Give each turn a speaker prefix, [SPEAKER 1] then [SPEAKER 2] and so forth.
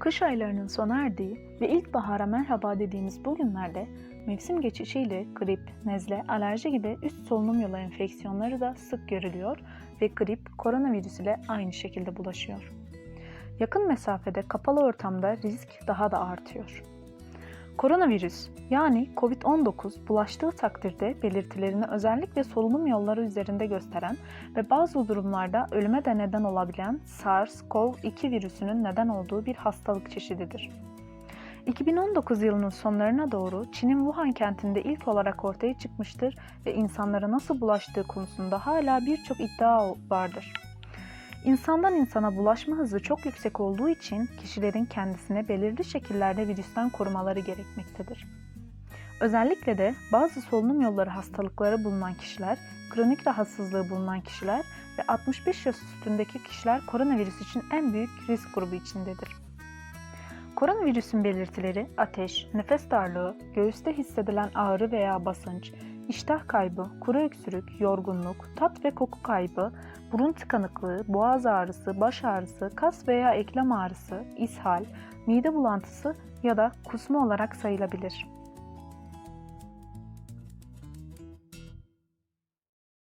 [SPEAKER 1] Kış aylarının sona erdiği ve ilkbahara merhaba dediğimiz bu günlerde mevsim geçişiyle grip, nezle, alerji gibi üst solunum yolu enfeksiyonları da sık görülüyor ve grip koronavirüs ile aynı şekilde bulaşıyor. Yakın mesafede kapalı ortamda risk daha da artıyor. Koronavirüs yani COVID-19 bulaştığı takdirde belirtilerini özellikle solunum yolları üzerinde gösteren ve bazı durumlarda ölüme de neden olabilen SARS-CoV-2 virüsünün neden olduğu bir hastalık çeşididir. 2019 yılının sonlarına doğru Çin'in Wuhan kentinde ilk olarak ortaya çıkmıştır ve insanlara nasıl bulaştığı konusunda hala birçok iddia vardır. İnsandan insana bulaşma hızı çok yüksek olduğu için kişilerin kendisine belirli şekillerde virüsten korumaları gerekmektedir. Özellikle de bazı solunum yolları hastalıkları bulunan kişiler, kronik rahatsızlığı bulunan kişiler ve 65 yaş üstündeki kişiler koronavirüs için en büyük risk grubu içindedir. Koronavirüsün belirtileri ateş, nefes darlığı, göğüste hissedilen ağrı veya basınç, iştah kaybı, kuru öksürük, yorgunluk, tat ve koku kaybı, burun tıkanıklığı, boğaz ağrısı, baş ağrısı, kas veya eklem ağrısı, ishal, mide bulantısı ya da kusma olarak sayılabilir.